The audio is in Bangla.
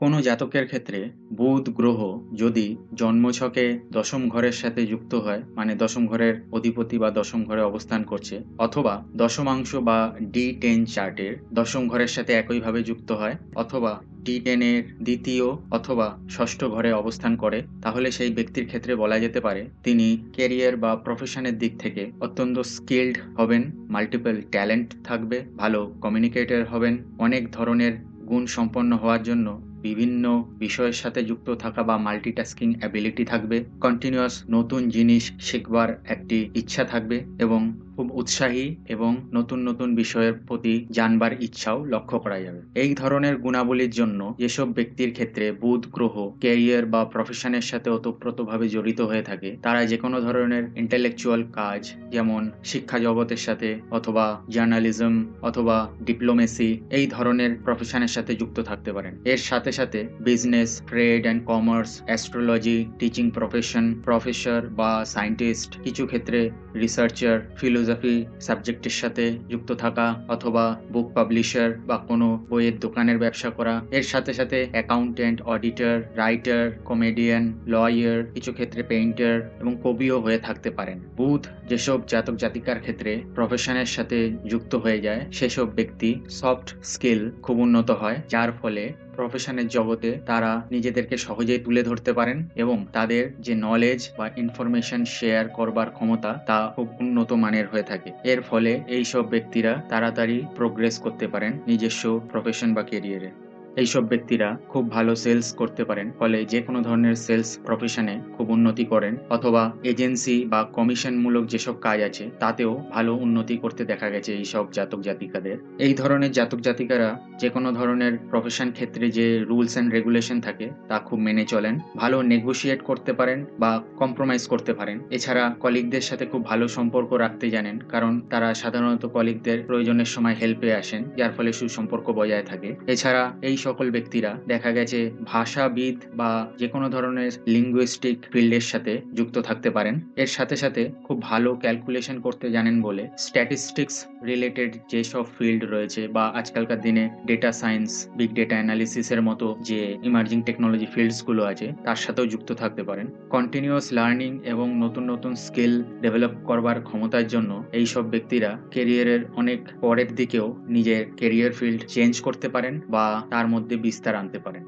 কোনো জাতকের ক্ষেত্রে বুধ গ্রহ যদি জন্মছকে দশম ঘরের সাথে যুক্ত হয় মানে দশম ঘরের অধিপতি বা দশম ঘরে অবস্থান করছে, অথবা দশমাংশ বা ডি টেন চার্টের দশম ঘরের সাথে একইভাবে যুক্ত হয়, অথবা ডি টেনের দ্বিতীয় অথবা ষষ্ঠ ঘরে অবস্থান করে, তাহলে সেই ব্যক্তির ক্ষেত্রে বলা যেতে পারে তিনি কেরিয়ার বা প্রফেশনের দিক থেকে অত্যন্ত স্কিল্ড হবেন মাল্টিপল ট্যালেন্ট থাকবে, ভালো কমিউনিকেটর হবেন, অনেক ধরনের গুণ সম্পন্ন হওয়ার জন্য বিভিন্ন বিষয়ের সাথে যুক্ত থাকা বা মাল্টিটাস্কিং অ্যাবিলিটি থাকবে। কন্টিনিউয়াস নতুন জিনিস শিখবার একটি ইচ্ছা থাকবে এবং খুব উৎসাহী এবং নতুন নতুন বিষয়ের প্রতি জানবার ইচ্ছাও লক্ষ্য করা যাবে। এই ধরনের গুণাবলীর জন্য যেসব ব্যক্তির ক্ষেত্রে বুধ গ্রহ ক্যারিয়ার বা প্রফেশনের সাথে ওতপ্রোতভাবে জড়িত হয়ে থাকে, তারা যে কোনো ধরনের ইন্টেলেকচুয়াল কাজ, যেমন শিক্ষা জগতের সাথে অথবা জার্নালিজম অথবা ডিপ্লোমেসি এই ধরনের প্রফেশনের সাথে যুক্ত থাকতে পারেন। এর সাথে সাথে সাথে business trade and commerce astrology teaching profession professor বা সায়েন্টিস্ট কিছু ক্ষেত্রে রিসার্চার ফিলোসফি সাবজেক্টের সাথে যুক্ত থাকা অথবা বুক পাবলিশার বা কোনো বইয়ের দোকানের ব্যবসা করা। এর সাথে সাথে accountant auditor writer comedian lawyer কিছু ক্ষেত্রে পেইন্টার এবং কবিও হয়ে থাকতে পারেন। বুধ যেসব জাতক জাতিকার ক্ষেত্রে প্রফেশনের সাথে যুক্ত হয়ে যায়, সেসব ব্যক্তি সফট স্কিল খুব উন্নত হয়, যার ফলে প্রফেশনের জগতে তারা নিজেদেরকে সহজেই তুলে ধরতে পারেন এবং তাদের যে নলেজ বা ইনফরমেশন শেয়ার করবার ক্ষমতা তা খুব উন্নত মানের হয়ে থাকে। এর ফলে এই সব ব্যক্তিরা তাড়াতাড়ি প্রোগ্রেস করতে পারেন নিজস্ব প্রফেশন বা কেরিয়ারে এইসব ব্যক্তিরা খুব ভালো সেলস করতে পারেন, ফলে যে কোনো ধরনের সেলস প্রফেশনে খুব উন্নতি করেন, অথবা এজেন্সি বা কমিশনমূলক যেসব কাজ আছে, তাতেও ভালো উন্নতি করতে দেখা গেছে এই সব জাতক জাতিকাদের। এই ধরনের জাতক জাতিকারা যে কোনো ধরনের প্রফেশন ক্ষেত্রে যে রুলস অ্যান্ড রেগুলেশন থাকে, তা খুব মেনে চলেন, ভালো নেগোশিয়েট করতে পারেন বা কম্প্রোমাইজ করতে পারেন। এছাড়া কলিগদের সাথে খুব ভালো সম্পর্ক রাখতে জানেন, কারণ তারা সাধারণত কলিগদের প্রয়োজনের সময় হেল্পে আসেন, যার ফলে সুসম্পর্ক বজায় থাকে। এছাড়া এই সকল ব্যক্তিরা দেখা গেছে ভাষাবিদ বা যে কোনো ধরনের লিঙ্গুইস্টিক ফিল্ডের সাথে যুক্ত থাকতে পারেন। এর সাথে সাথে খুব ভালো ক্যালকুলেশন করতে জানেন বলে স্ট্যাটিস্টিক্স রিলেটেড যেসব ফিল্ড রয়েছে বা আজকালকার দিনে ডেটা সায়েন্স বিগ ডেটা অ্যানালিসিসের মতো যে ইমার্জিং টেকনোলজি ফিল্ডসগুলো আছে, তার সাথেও যুক্ত থাকতে পারেন। কন্টিনিউয়াস লার্নিং এবং নতুন নতুন স্কিল ডেভেলপ করবার ক্ষমতার জন্য এই সব ব্যক্তিরা কেরিয়ারের অনেক পরের দিকেও নিজের কেরিয়ার ফিল্ড চেঞ্জ করতে পারেন বা তার মধ্যে বিস্তার আনতে পারেন।